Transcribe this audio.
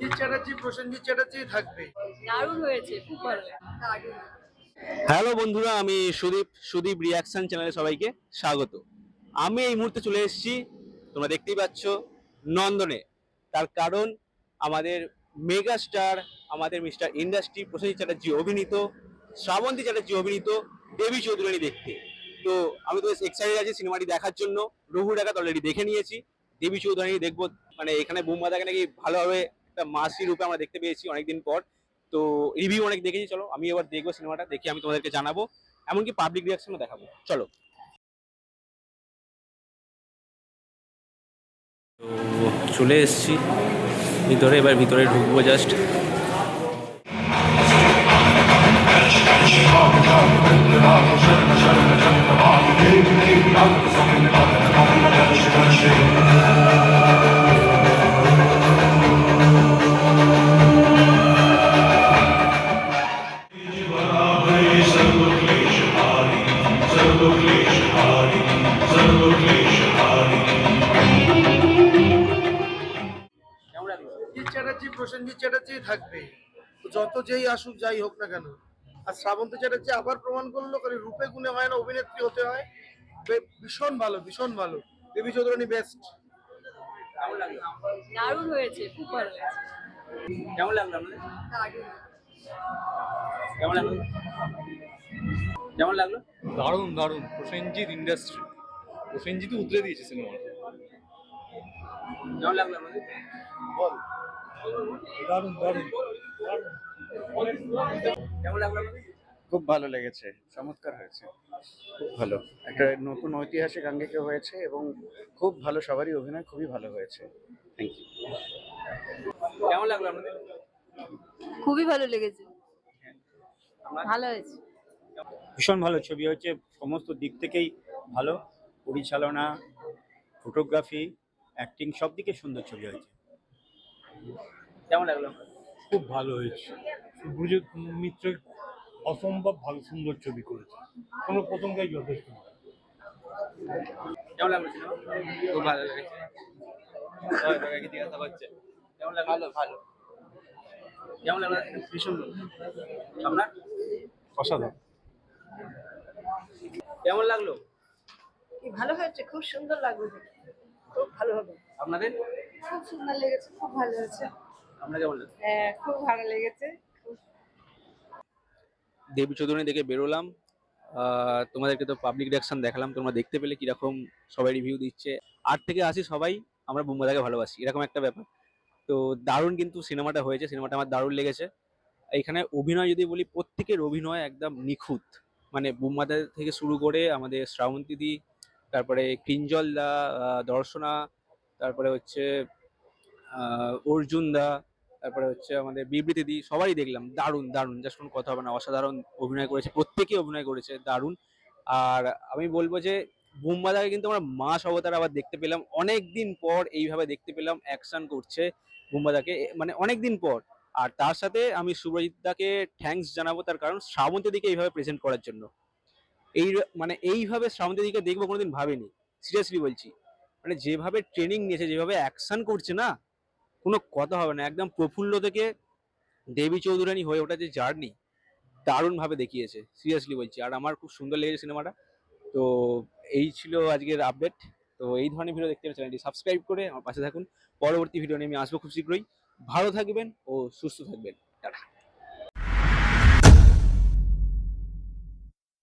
জিৎ চ্যাটার্জি প্রসেনজিৎ চ্যাটার্জি থাকবে। দারুণ হয়েছে খুব ভালো দারুণ। হ্যালো বন্ধুরা আমি সুদীপ সুদীপ রিয়াকশন চ্যানেলে সবাইকে স্বাগত। আমি এই মুহূর্তে চলে এসেছি তোমরা দেখতেই পাচ্ছ নন্দনে। তার কারণ আমাদের মেগা স্টার আমাদের মিস্টার ইন্ডাস্ট্রি প্রসেনজিৎ চ্যাটার্জি অভিনীত শ্রাবন্তী চ্যাটার্জি অভিনীত দেবী চৌধুরানী দেখতে। তো আমি তো বেশ এক্সাইটেড আছি সিনেমাটি দেখার জন্য। রঘু ডাকাত অলরেডি দেখে নিয়েছি। দেবী চৌধুরানী দেখব মানে এখানে বুম্বাদাকে নাকি ভালোভাবে একটা মাসি রূপে আমরা দেখতে পেয়েছি অনেকদিন পর। তো রিভিউ অনেক দেখেছি চলো আমি এবার দেখব সিনেমাটা দেখে আমি তোমাদেরকে জানাব। এমনকি পাবলিক রিয়াকশনও দেখাবো। চলো। তো চলে এসেছি। ভিতরে এবার ভিতরে ঢুকবো জাস্ট প্রসেনজিৎ চ্যাটার্জি থাকবে। যত যেই আসুক যাই হোক না কেন আর শ্রাবন্তী চ্যাটার্জি আবার প্রমাণ করল কারণ রূপে গুণে হয় না অভিনেত্রী হতে হয়। ভীষণ ভালো ভীষণ ভালো। দেবী চৌধুরানী বেস্ট দারুণ হয়েছে খুব ভালো হয়েছে। কেমন লাগল দারুণ। কেমন লাগল? কেমন লাগল? দারুণ দারুণ। প্রসেনজিৎ ইন্ডাস্ট্রি প্রসেনজিৎ উতরে দিয়েছে সিনেমা কেমন লাগল আপনাদের? দারুণ দারুণ খুব ভালো লেগেছে চমৎকার হয়েছে। খুব ভালো। একটা নতুন ঐতিহাসিক আঙ্গিকে হয়েছে এবং খুব ভালো সবারই অভিনয় খুবই ভালো হয়েছে। থ্যাংক ইউ কেমন লাগল আপনাদের? খুবই ভালো লেগেছে। ভালো হয়েছে। ভীষণ ভালো ছবি হচ্ছে সমস্ত দিক থেকেই ভালো। পরিচালনা ফটোগ্রাফি অ্যাক্টিং সব দিকে সুন্দর ছবি হয়েছে। কেমন লাগল? খুব ভালো হয়েছে। সুব্রজিৎ মিত্র অসম্ভব ভালো সুন্দর ছবি করেছে। কোনো প্রথমটাই যথেষ্ট। কেমন লাগল খুব ভালো লেগেছে। জিজ্ঞাসা করছে। কেমন লাগল? ভালো ভালো। কেমন লাগল? ভীষণ। আপনার? অসাধারণ। কেমন লাগল? ভালো হয়েছে? খুব সুন্দর লাগল খুব ভালো হবে। আপনাদের? খুব সুন্দর লেগেছে খুব ভালো হয়েছে। আপনার কেমন লাগল হ্যাঁ খুব ভালো লেগেছে। দেবী চৌধুরী দেখে বেরোলাম। তোমাদেরকে তো পাবলিক রিয়াকশন দেখালাম তোমরা দেখতে পেলে কীরকম সবাই রিভিউ দিচ্ছে। আট থেকে আসি সবাই আমরা বুম্বাদাকে ভালোবাসি এরকম একটা ব্যাপার। তো দারুণ কিন্তু সিনেমাটা হয়েছে সিনেমাটা আমার দারুণ লেগেছে। এখানে অভিনয় যদি বলি প্রত্যেকের অভিনয় একদম নিখুঁত। মানে বুম্বাদা থেকে শুরু করে আমাদের শ্রাবন্তী দি তারপরে কিঞ্জল দা দর্শনা তারপরে হচ্ছে অর্জুন দা, তারপরে হচ্ছে আমাদের বিবৃতি দি, সবাই দেখলাম। দারুণ দারুণ। জাস্ট কোনো কথা হবে না। অসাধারণ অভিনয় করেছে প্রত্যেকেই অভিনয় করেছে, দারুণ। আর আমি বলব যে বুম্বাদাকে কিন্তু আমরা মাস অবতার আবার দেখতে পেলাম। অনেক দিন পর এইভাবে দেখতে পেলাম অ্যাকশন করছে বুম্বাদাকে মানে অনেক দিন পর। আর তার সাথে আমি সুব্রজিৎ দাকে থ্যাঙ্কস জানাব তার কারণ, শ্রাবন্তী দিকে এইভাবে প্রেজেন্ট করার জন্য। এই মানে এইভাবে শ্রাবন্তী দিকে দেখব কোনোদিন ভাবিনি। সিরিয়াসলি বলছি। মানে যেভাবে ট্রেনিং নিয়েছে, যেভাবে অ্যাকশন করছে না কোনো কথা হবে না। একদম প্রফুল্ল থেকে দেবী চৌধুরানী হয়ে ওঠা যে জার্নি দারুণভাবে দেখিয়েছে। সিরিয়াসলি বলছি। আর আমার খুব সুন্দর লেগেছে সিনেমাটা। তো এই ছিল আজকের আপডেট তো এই ধরনের ভিডিও দেখতে চ্যানেলটি সাবস্ক্রাইব করে আমার পাশে থাকুন। পরবর্তী ভিডিও নিয়ে আমি আসব খুব শীঘ্রই। ভালো থাকবেন ও সুস্থ থাকবেন। টাটা।